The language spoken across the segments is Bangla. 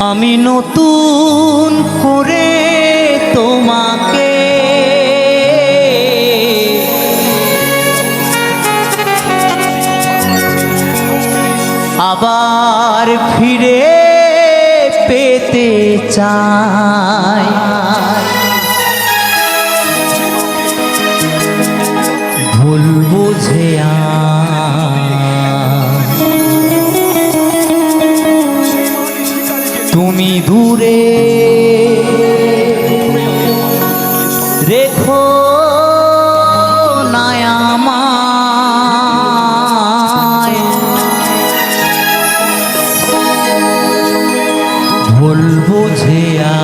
আমি নতুন করে তোমাকে। আবার ফিরে পেতে চাই। ভুল বুঝে তুমি দূরে। রেখো নায়ামায় ভুল বুঝিয়া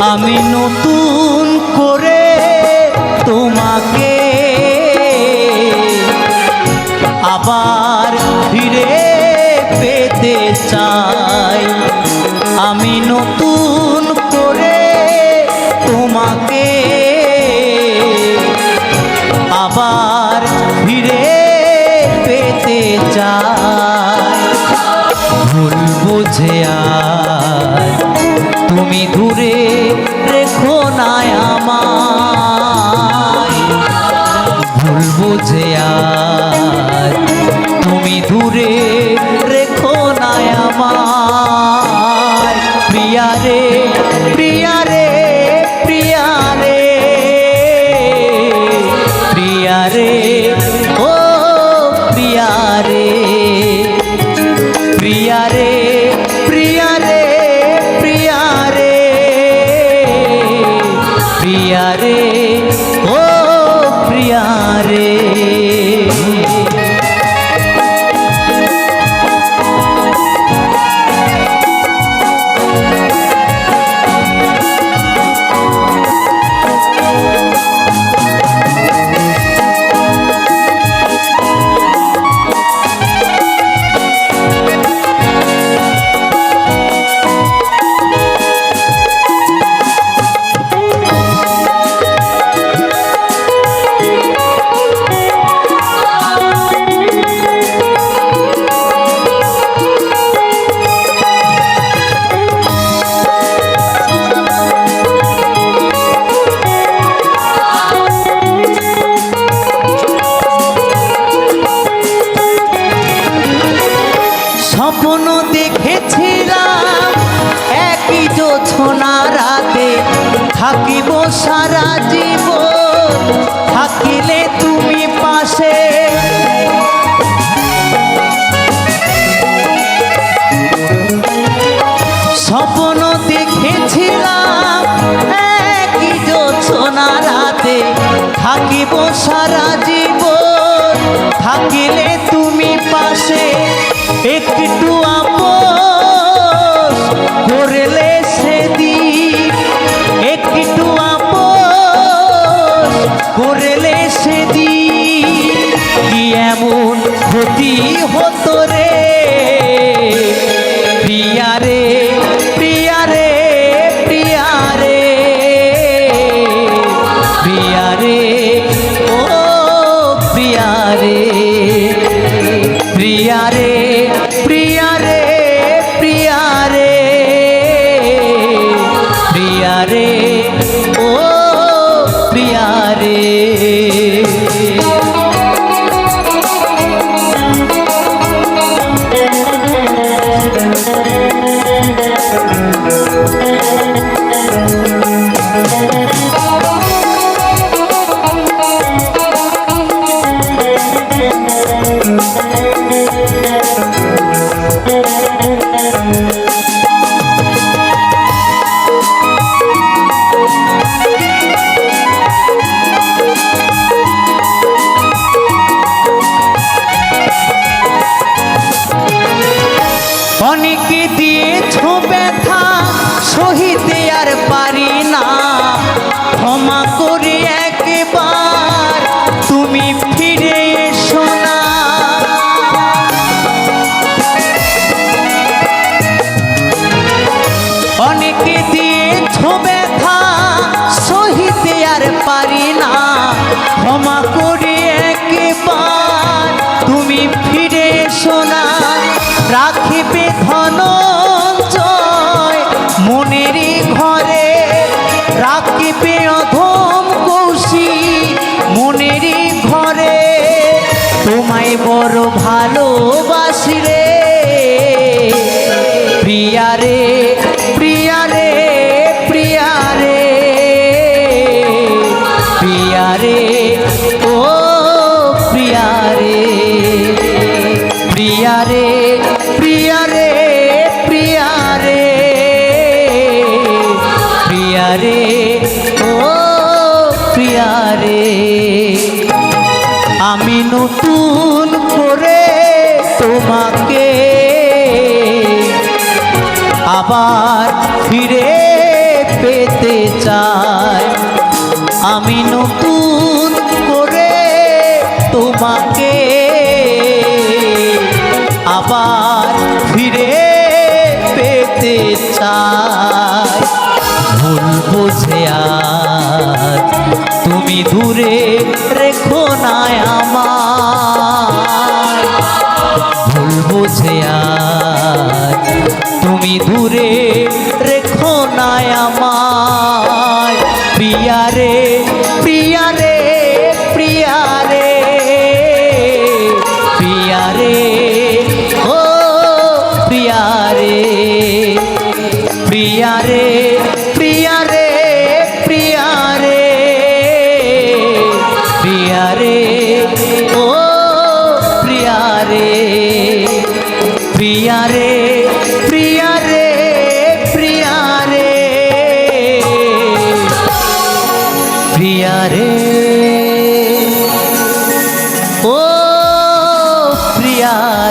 আমি নতুন করে তোমাকে আবার ফিরে পেতে চাই। আমি নতুন করে তোমাকে আবার ফিরে পেতে চাই। ভুল বুঝে আজ তুমি দূরে রেখো না আমায়। ভুল বুঝে আজ তুমি দূরে রেখো না আমায়। প্রিয়া রে প্রিয়া রে প্রিয়া রে প্রিয়া রে। সারা জীবন থাকিলে প্রিয়া রে, ও প্রিয়া রে। প্রিয়া রে প্রিয়া রে প্রিয়া রে। প্রিয়া রে, ও প্রিয়া রে। আমি নতুন করে তোমাকে আবার ফিরে পেতে চাই। আমি নতুন বুঝে আজ তুমি দূরে রেখো না আমার। ভুল বসে আজ তুমি দূরে রেখো না আমায় প্রিয়া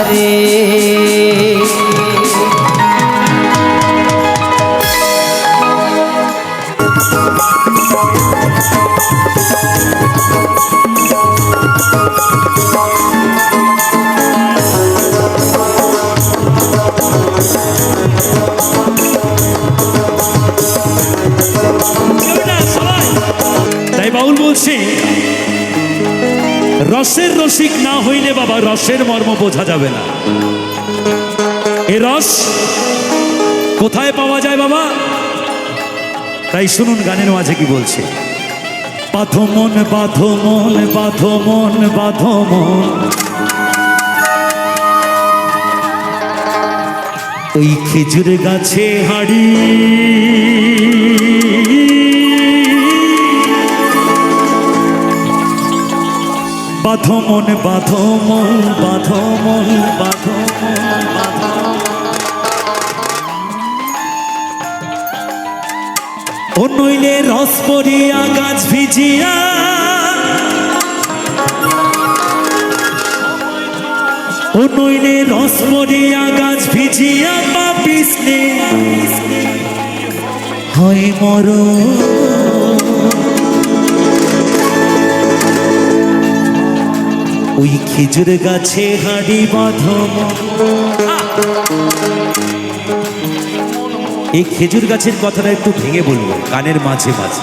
রে কেউ না, সবাই। তাই বাউল বলছে রসের রসিক না হইলে বাবা রসের মর্ম বোঝা যাবে না। এ রস কোথায় পাওয়া যায় বাবা? তাই শুনুন গানের মাঝে কি বলছে। বাঁধো মন বাঁধো মন বাঁধো মন বাঁধো মন ওই খেজুর গাছে হাড়ি। বাঁধো মন বাঁধো মন বাঁধো মন বাঁধো মন, বাঁধো ও নইলে রস পরিয়া গাছ ভিজিয়া। ও নইলে রস পরিয়া গাছ ভিজিয়া পাপিস হয় মর ওই খেজুর গাছে হাড়ি বাঁধম এই খেজুর গাছের কথাটা একটু ভেঙে বলব, কানের মাঝে মাঝে।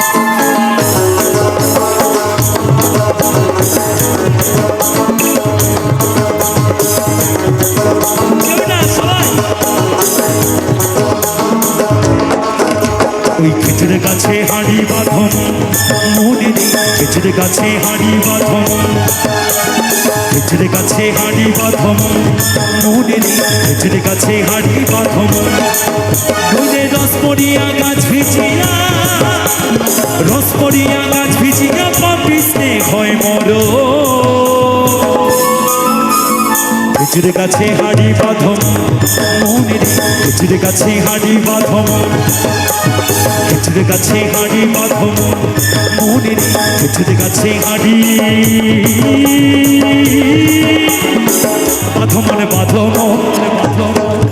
ওই খেজুর গাছে হাড়ি বাঁধন। মনে খেজুর গাছে হাড়ি বাঁধন। খেজুর গাছে হাড়ি বাঁধন। মনে খেজুর গাছে হাড়ি বাঁধন। নইলে রস পড়িয়া গাছ ভিজিয়া, রস পড়িয়া গাছ ভিজিয়া পাপিসে হয় মর নিজের কাছে হাড়ি বাঁধম মনের নিজের কাছে হাড়ি বাঁধম নিজের কাছে হাড়ি বাঁধম মনের নিজের কাছে হাড়ি বাঁধম মানে বাঁধম বাঁধম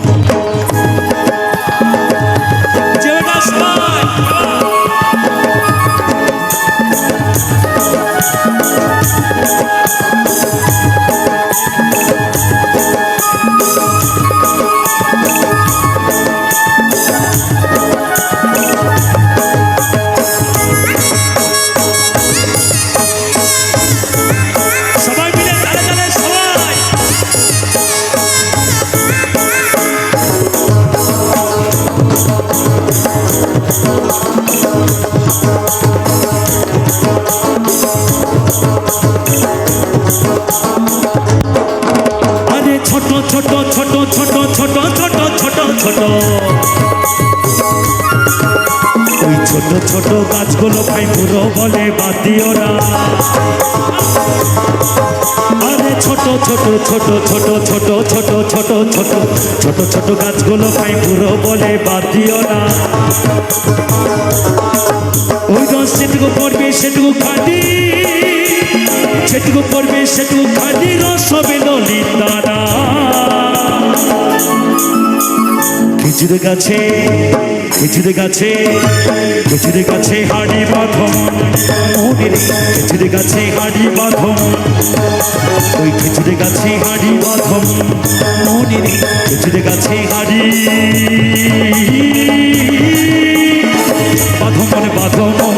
ছোট ছোট গাছগুলো ভাই পুরো বলে বাদ না। আরে ছোট ছোট ছোট ছোট ছোট ছোট ছোট ছোট ছোট ছোট গাছগুলো ভাই পুরো বলে না। ওই রস যেটুকু পড়বে সেটুকু খাটি, যেটুকু পড়বে সেটুকু রস হবে ললিতারা। খেজুর গাছে খেজুর গাছে খেজুর গাছে হাড়ি বাঁধম খিচুর গাছে হাড়ি বাঁধম ওই খেজুর গাছে হাড়ি বাঁধম খিচুর গাছে হাড়ি বাঁধম বাঁধম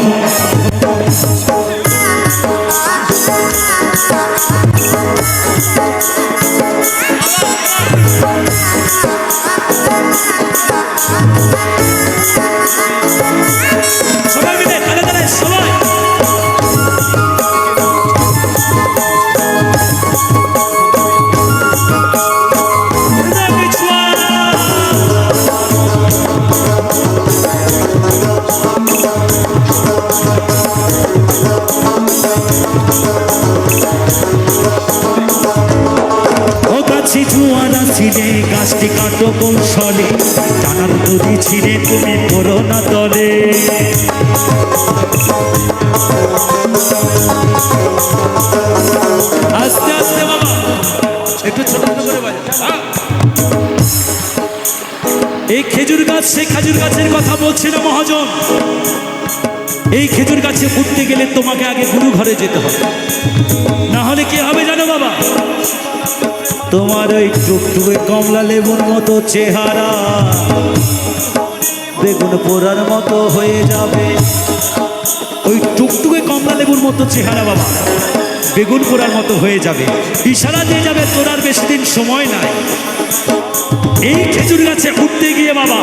গাছ সেই খেজুর গাছের কথা বলছি না মহাজন? এই খেজুর গাছে উঠতে গেলে তোমাকে আগে গুরু ঘরে যেতে হবে। না হলে কি হবে জানো বাবা? তোমার ওই টুকটুকে কমলা লেবুর মতো চেহারা বেগুন পোড়ার মতো হয়ে যাবে। ওই টুকটুকে কমলা লেবুর মতো চেহারা বাবা। বেগুন পোড়ার মতো হয়ে যাবে। ইশারা দিয়ে যাবে, তোর আর বেশি দিন সময় নাই। এই খেজুর গাছে উঠতে গিয়ে বাবা,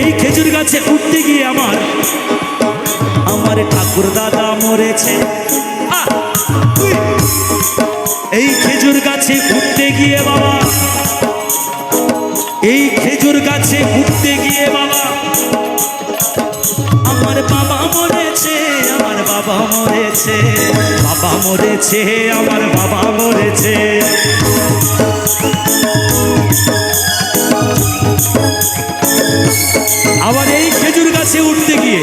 এই খেজুর গাছে উঠতে গিয়ে আমার আমার ঠাকুর দাদা মরেছে। এই খেজুর গাছে উঠতে গিয়ে বাবা, এই খেজুর গাছে উঠতে মরেছে, বাবা মরেছে, আমার বাবা মরেছে। আবার এই খেজুর গাছে উঠতে গিয়ে,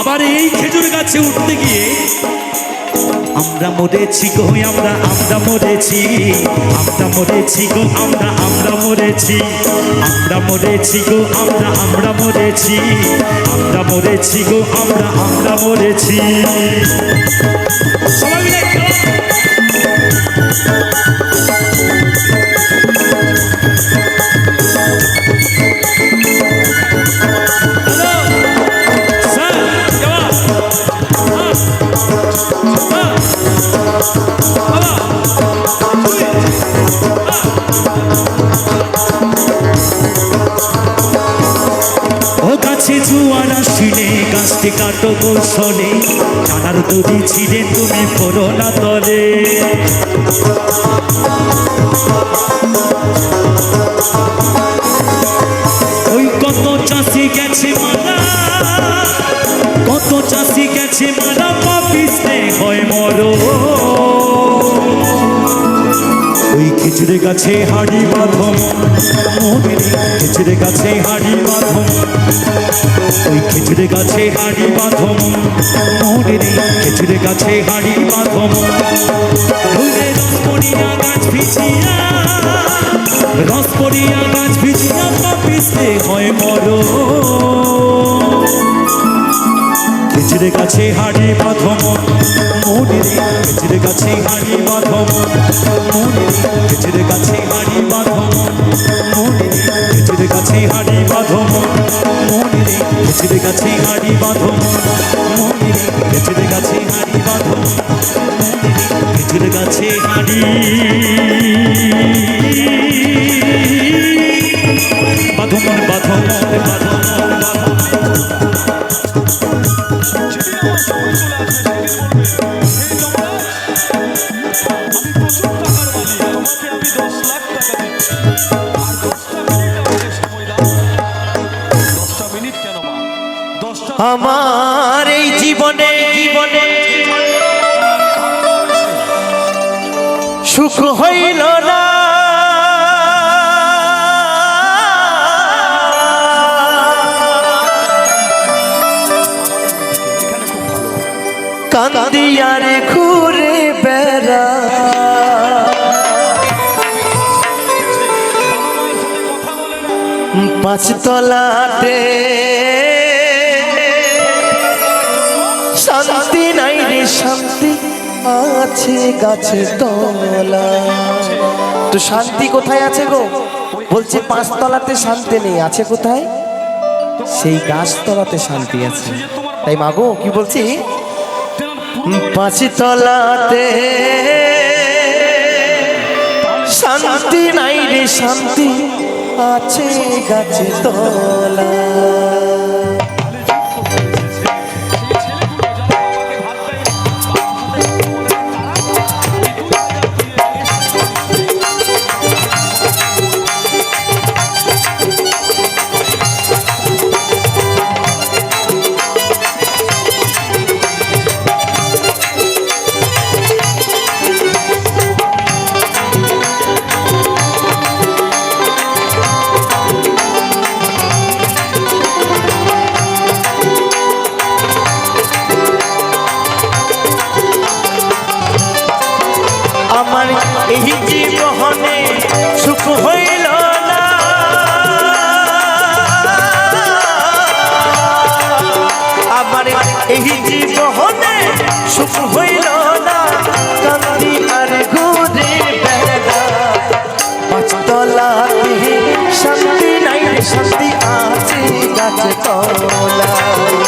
আবার এই খেজুর গাছে উঠতে গিয়ে আমরা মরেছি গো, আমরা আমরা মরেছি। আমরা মরেছি গো, আমরা আমরা মরেছি। আমরা মরেছি গো, আমরা আমরা মরেছি। আমরা মরেছি গো, আমরা আমরা মরেছি। খিচড়ে গাছে হাড়ি মোদের খিচড়ে গাছে হাড়ি বাঁধম ওই খিচড়ে গাছে হাড়ি মোদের খিচড়ে গাছে হাড়ি ধুলে গাছ ভিজিয়া রস গাছ ভিজিয়া পাপিসে হয় মরো খিচড়ে গাছে হাড়ি বাঁধম মনের খিচড়ে গাছে হাড়ি বাঁধম মনের খিচড়ে গাছে হাড়ি বাঁধম মনের খিচড়ে গাছে হাড়ি বাঁধম মনের খিচড়ে গাছে হাড়ি বাঁধম মনের খিচড়ে গাছে হাড়ি মনের খিচড়ে গাছে হাড়ি বাঁধম বাঁধম বাঁধম পাঁচতলাতে শান্তি নাই রে, শান্তি আছে গাছে তলা তো শান্তি কোথায় আছে গো? বলছে পাঁচতলাতে শান্তি নেই, আছে কোথায়? সেই গাছতলাতে শান্তি আছে। তাই মাগো কি বলছি? পাঁচতলাতে শান্তি নাই রে, শান্তি আছে গাছে তলা। তলা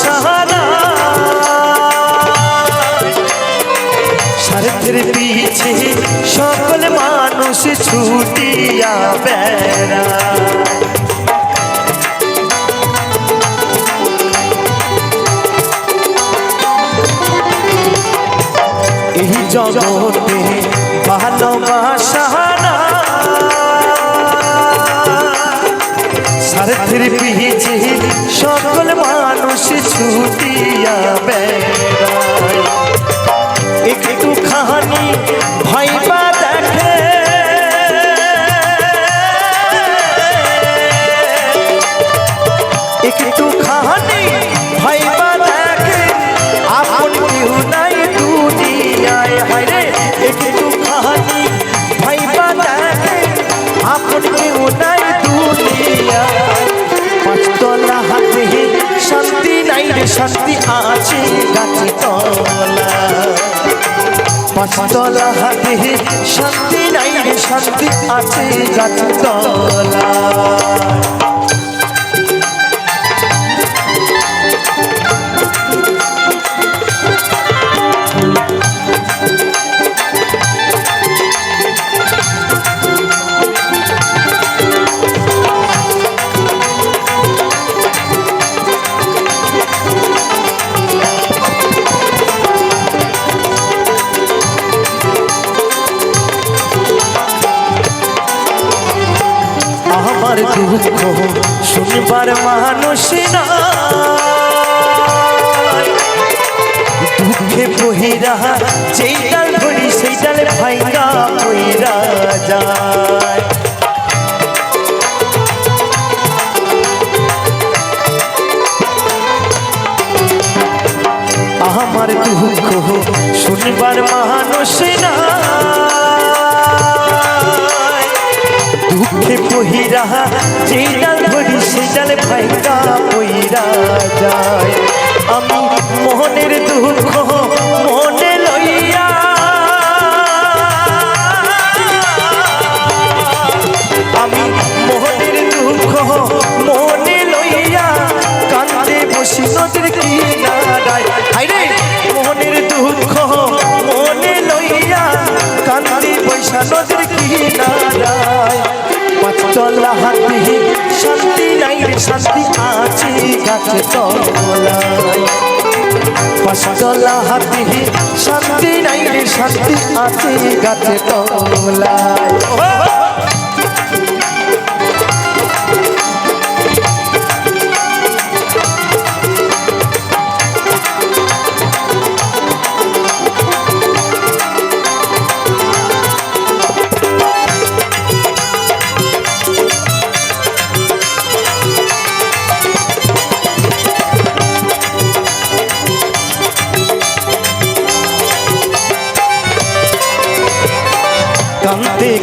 স্বার্থে স্বার্থের পিছে সকল মানুষ ছুটিয়া বেড়া। এই জগতে ভালোবাসা স্বার্থের পিছে সকল শান্তি আছে গাছে তলা। পাঁচতলা হাতে শক্তি নাই শক্তি আছে গাছে তলা। আমার দুঃখ শুনবার মানুষ না দুঃখে বহিরা যেই ডাল ধরি, সেই ডালে ভাইরা বহিরা যায়। আমার দুঃখ শুনবার মানুষ না দুঃখে পহিরা যে ডাল ধরি সে ডালে ভাইকা পইরা যায়। আমি মোহনের দুঃখ মনে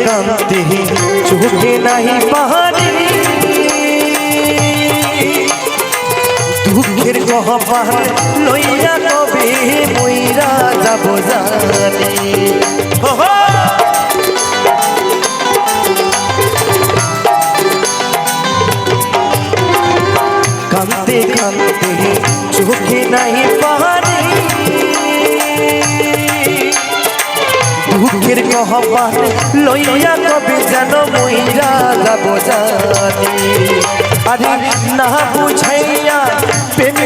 কান্তে চোখে নাই পাহাড়ি দুঃখের গহপার লইয়া কবে মইরা যাব জানি দুঃখের কহবান লইয়া কবে যেন মইরা যাব জানি। আরে না বুঝাইয়া প্রেম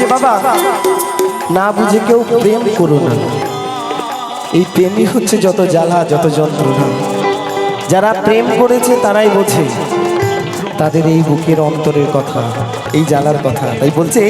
বলছে, বাবা, না বুঝে কেউ প্রেম করো না। এই প্রেমই হচ্ছে যত জ্বালা, যত যন্ত্রণা। যারা প্রেম করেছে, তারাই বোঝে। তাদের এই বুকের অন্তরের কথা, এই জ্বালার কথা। তাই বলছে